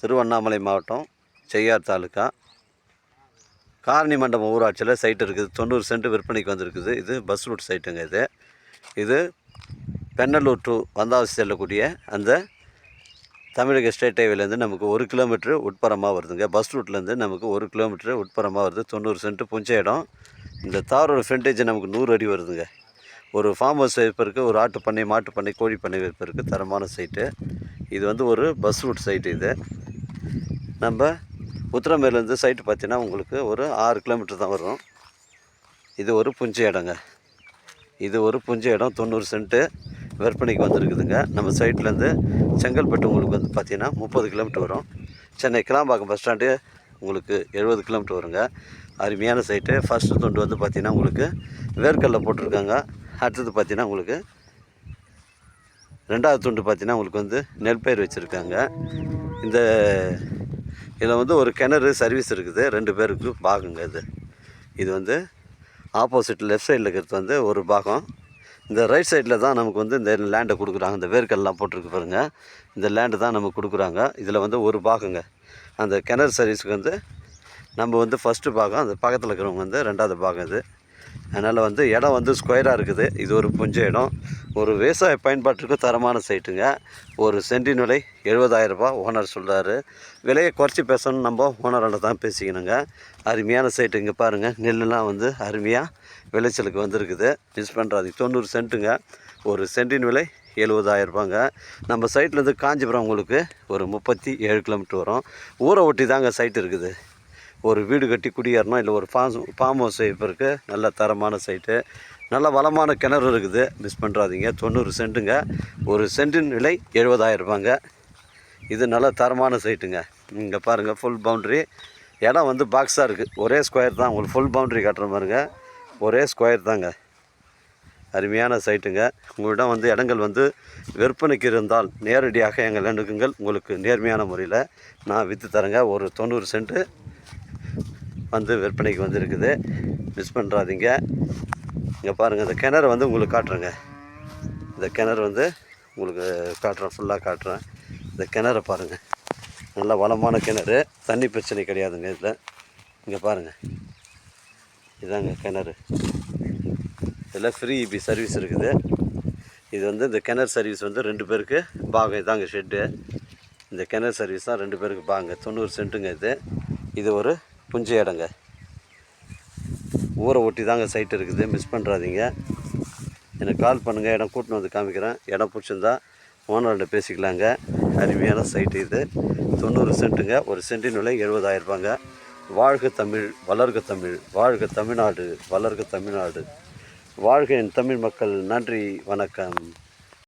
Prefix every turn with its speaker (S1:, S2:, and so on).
S1: திருவண்ணாமலை மாவட்டம் செய்யார் தாலுக்கா காரணி மண்டபம் ஊராட்சியில் சைட் இருக்குது. தொண்ணூறு சென்ட் விற்பனைக்கு வந்திருக்குது. இது பஸ் ரூட் சைட்டுங்க இது. இது பெண்ணலூர் டு வந்தாவசி செல்லக்கூடிய அந்த தமிழக ஸ்டேட் ஹைவேலேருந்து நமக்கு ஒரு கிலோமீட்ரு உட்புறமாக வருதுங்க. பஸ் ரூட்லேருந்து நமக்கு ஒரு கிலோமீட்ரு உட்புறமாக வருது. தொண்ணூறு சென்ட் புஞ்ச இடம். இந்த தாரோட ஃப்ரண்டேஜ் நமக்கு நூறு அடி வருதுங்க. ஒரு ஃபார்ம் ஹவுஸ் வைப்பதற்கு ஒரு ஆட்டு பண்ணை மாட்டு பண்ணை கோழி பண்ணை வைப்பதற்கு தரமான சைட்டு இது வந்து ஒரு பஸ் ரூட் சைட்டு இது. நம்ம உத்திரமேலேருந்து சைட்டு பார்த்தீங்கன்னா உங்களுக்கு ஒரு ஆறு கிலோமீட்டர் தான் வரும். இது ஒரு புஞ்ச இடங்க. இது ஒரு புஞ்ச இடம் தொண்ணூறு சென்ட்டு விற்பனைக்கு வந்திருக்குதுங்க. நம்ம சைட்லேருந்து செங்கல்பட்டு உங்களுக்கு வந்து பார்த்தீங்கன்னா முப்பது கிலோமீட்டர் வரும். சென்னை கிளாம்பாக்கம் பஸ் ஸ்டாண்டு உங்களுக்கு எழுபது கிலோமீட்டர் வருங்க. அருமையான சைட்டு. ஃபஸ்ட்டு தொண்டு வந்து பார்த்திங்கன்னா உங்களுக்கு வேர்க்கல்ல போட்டிருக்காங்க. அடுத்தது பார்த்தீங்கன்னா உங்களுக்கு ரெண்டாவது துண்டு பார்த்திங்கன்னா உங்களுக்கு வந்து நெல் பயிர் வச்சுருக்காங்க. இந்த இதில் வந்து ஒரு கிணறு சர்வீஸ் இருக்குது. ரெண்டு பேருக்கு பாகங்க இது. இது வந்து ஆப்போசிட் லெஃப்ட் சைடில் இருக்கிறது வந்து ஒரு பாகம். இந்த ரைட் சைடில் தான் நமக்கு வந்து இந்த லேண்டை கொடுக்குறாங்க. இந்த வேர்க்கல்லாம் போட்டிருக்கு பாருங்க. இந்த லேண்டு தான் நமக்கு கொடுக்குறாங்க. இதில் வந்து ஒரு பாகங்க. அந்த கிணறு சர்வீஸுக்கு வந்து நம்ம வந்து ஃபஸ்ட்டு பாகம் அந்த பக்கத்தில் இருக்கிறவங்க வந்து ரெண்டாவது பாகம் இது. அதனால் வந்து இடம் வந்து ஸ்கொயராக இருக்குது. இது ஒரு புஞ்ச இடம். ஒரு விவசாய பயன்பாட்டுக்கு தரமான சைட்டுங்க ஒரு சென்டின் விலை எழுபதாயிரரூபா ஓனர் சொல்கிறாரு விலையை குறைச்சி பேசணும் நம்ம ஓனரோட தான் பேசிக்கணுங்க. அருமையான சைட்டு இங்கே பாருங்கள் நெல்லுலாம் வந்து அருமையாக விளைச்சலுக்கு வந்திருக்குது. மிஸ் பண்ணுறாது தொண்ணூறு சென்ட்டுங்க. ஒரு சென்டின் விலை எழுபதாயிரம் ரூபாங்க நம்ம சைட்லேருந்து காஞ்சிபுரம் உங்களுக்கு ஒரு முப்பத்தி ஏழு கிலோமீட்டர் வரும். ஊரை ஒட்டி தாங்க சைட் இருக்குது. ஒரு வீடு கட்டி குடியேறணும் இல்லை ஒரு ஃபார்ம் ஃபார்ம் ஹவுஸ் இருக்குது நல்ல தரமான சைட்டு நல்ல வளமான கிணறு இருக்குது. மிஸ் பண்ணுறாதீங்க தொண்ணூறு சென்ட்டுங்க. ஒரு சென்ட்டின் விலை எழுபதாயிரரூபாங்க இது நல்ல தரமான சைட்டுங்க இங்கே பாருங்கள் ஃபுல் பவுண்ட்ரி இடம் வந்து பாக்ஸாக இருக்குது ஒரே ஸ்கொயர் தான். உங்களுக்கு ஃபுல் பவுண்ட்ரி கட்டுற மாதிரிங்க ஒரே ஸ்கொயர் தாங்க. அருமையான சைட்டுங்க உங்களிடம் வந்து இடங்கள் வந்து விற்பனைக்கு இருந்தால் நேரடியாக எங்கள் அணுகுங்கள். உங்களுக்கு நேர்மையான முறையில் நான் விற்று தரேங்க. ஒரு தொண்ணூறு சென்ட்டு வந்து விற்பனைக்கு வந்துருக்குது. மிஸ் பண்ணுறாதீங்க இங்கே பாருங்கள் இந்த கிணறு வந்து உங்களுக்கு காட்டுறேங்க. இந்த கிணறு வந்து உங்களுக்கு காட்டுறேன் ஃபுல்லாக காட்டுறேன். இந்த கிணறு பாருங்கள் நல்ல வளமான கிணறு. தண்ணி பிரச்சனை கிடையாதுங்க இதில். இங்கே பாருங்கள் இதாங்க கிணறு. இதில் ஃப்ரீ இபி சர்வீஸ் இருக்குது. இது வந்து இந்த கிணறு சர்வீஸ் வந்து ரெண்டு பேருக்கு பாகம். இதாங்க ஷெட்டு இந்த கிணறு சர்வீஸ் தான் ரெண்டு பேருக்கு பாங்க தொண்ணூறு சென்ட்டுங்க இது. இது ஒரு புஞ்ச இடங்க. ஊரை ஒட்டி தாங்க சைட் இருக்குது. மிஸ் பண்ணுறாதீங்க எனக்கு கால் பண்ணுங்கள் இடம் கூட்டின்னு வந்து காமிக்கிறேன். இடம் பிடிச்சிருந்தா ஓனர்கிட்ட பேசிக்கலாங்க. அருமையான சைட்டு இது. தொண்ணூறு சென்ட்டுங்க. ஒரு சென்டின் விலை எழுபதாயிரம் ரூபாங்க. வாழ்க தமிழ் வளர்க தமிழ் வாழ்க தமிழ்நாடு வளர்க தமிழ்நாடு. வாழ்க என் தமிழ் மக்கள். நன்றி வணக்கம்.